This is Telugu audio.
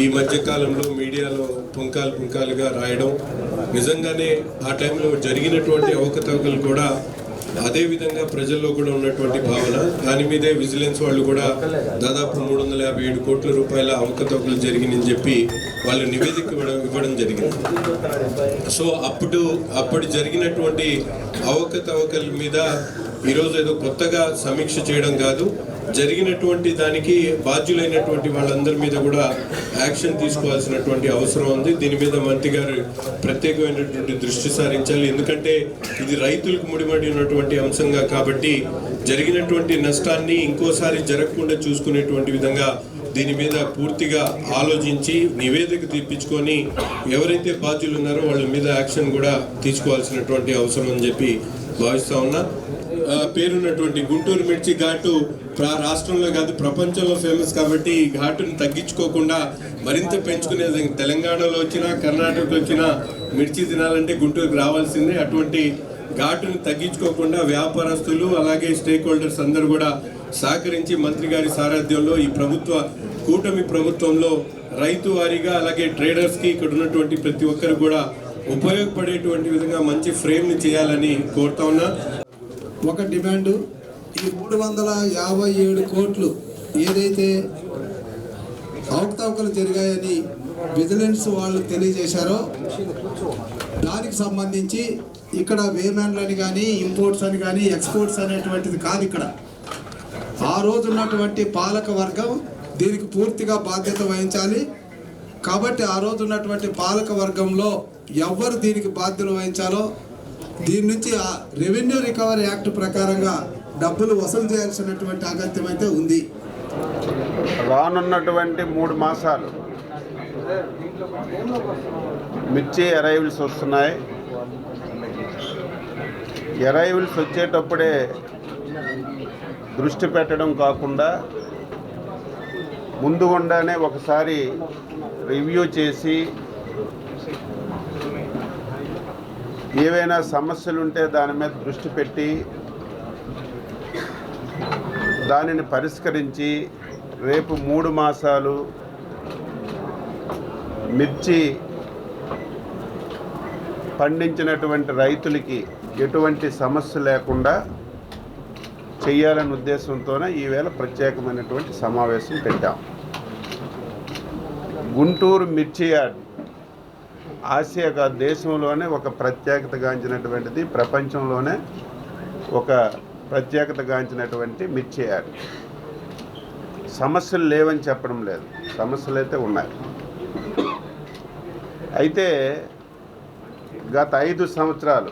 ఈ మధ్య కాలంలో మీడియాలో పుంకాలు పుంకాలుగా రాయడం నిజంగానే ఆ టైంలో జరిగినటువంటి అవకతవకలు కూడా అదే విధంగా ప్రజల్లో కూడా ఉన్నటువంటి భావన. దాని మీదే విజిలెన్స్ వాళ్ళు కూడా దాదాపు మూడు వందల యాభై ఏడు కోట్ల రూపాయల అవకతవకలు జరిగిందని చెప్పి వాళ్ళు నివేదిక ఇవ్వడం ఇవ్వడం జరిగింది. సో అప్పుడు అప్పుడు జరిగినటువంటి అవకతవకల మీద ఈరోజు ఏదో కొత్తగా సమీక్ష చేయడం కాదు. జరిగినటువంటి దానికి బాధ్యులైనటువంటి వాళ్ళందరి మీద కూడా యాక్షన్ తీసుకోవాల్సినటువంటి అవసరం ఉంది. దీని మీద మంత్రి గారు ప్రత్యేకమైనటువంటి దృష్టి సారించాలి. ఎందుకంటే ఇది రైతులకు ముడిపడి ఉన్నటువంటి అంశంగా కాబట్టి జరిగినటువంటి నష్టాన్ని ఇంకోసారి జరగకుండా చూసుకునేటువంటి విధంగా దీని మీద పూర్తిగా ఆలోచించి నివేదిక తీపించుకొని ఎవరైతే బాధ్యులు ఉన్నారో వాళ్ళ మీద యాక్షన్ కూడా తీసుకోవాల్సినటువంటి అవసరం అని చెప్పి భావిస్తా ఉన్నా. పేరున్నటువంటి గుంటూరు మిర్చి ఘాటు రాష్ట్రంలో కాదు ప్రపంచంలో ఫేమస్ కాబట్టి ఈ ఘాటుని తగ్గించుకోకుండా మరింత పెంచుకునేది తెలంగాణలో వచ్చినా కర్ణాటకలో వచ్చినా మిర్చి తినాలంటే గుంటూరుకు రావాల్సిందే. అటువంటి ఘాటుని తగ్గించుకోకుండా వ్యాపారస్తులు అలాగే స్టేక్ హోల్డర్స్ అందరూ కూడా సహకరించి మంత్రి గారి సారథ్యంలో ఈ ప్రభుత్వ కూటమి ప్రభుత్వంలో రైతు వారీగా అలాగే ట్రేడర్స్కి ఇక్కడ ఉన్నటువంటి ప్రతి ఒక్కరు కూడా ఉపయోగపడేటువంటి విధంగా మంచి ఫ్రేమ్ని చేయాలని కోరుతా ఉన్నా. ఒక డిమాండు ఈ మూడు వందల యాభై ఏడు కోట్లు ఏదైతే అవకతవకలు జరిగాయని విజిలెన్స్ వాళ్ళు తెలియజేశారో దానికి సంబంధించి ఇక్కడ వేమ్యాన్లని కానీ ఇంపోర్ట్స్ అని కానీ ఎక్స్పోర్ట్స్ అనేటువంటిది కాదు ఇక్కడ. ఆ రోజు ఉన్నటువంటి పాలక వర్గం దీనికి పూర్తిగా బాధ్యత వహించాలి. కాబట్టి ఆ రోజు ఉన్నటువంటి పాలక వర్గంలో ఎవరు దీనికి బాధ్యతలు వహించాలో దీని నుంచి రెవెన్యూ రికవరీ యాక్ట్ ప్రకారంగా డబ్బులు వసూలు చేయాల్సినటువంటి అగత్యం అయితే ఉంది. రానున్నటువంటి మూడు మాసాలు మిర్చి అరైవల్స్ వస్తున్నాయి. అరైవల్స్ వచ్చేటప్పుడే దృష్టి పెట్టడం కాకుండా ముందు ఉండనే ఒకసారి రివ్యూ చేసి ఏవైనా సమస్యలుంటే దాని మీద దృష్టి పెట్టి దానిని పరిష్కరించి రేపు మూడు మాసాలు మిర్చి పండించినటువంటి రైతులకి ఎటువంటి సమస్య లేకుండా చేయాలనే ఉద్దేశంతోనే ఈవేళ ప్రత్యేకమైనటువంటి సమావేశం పెట్టాం. గుంటూరు మిర్చి యార్డ్ ఆసియా దేశంలోనే ఒక ప్రత్యేకతగాంచినటువంటిది ప్రపంచంలోనే ఒక ప్రత్యేకతగాంచినటువంటి మిర్చి యార్డ్ సమస్యలు లేవని చెప్పడం లేదు. సమస్యలు అయితే ఉన్నాయి. అయితే గత ఐదు సంవత్సరాలు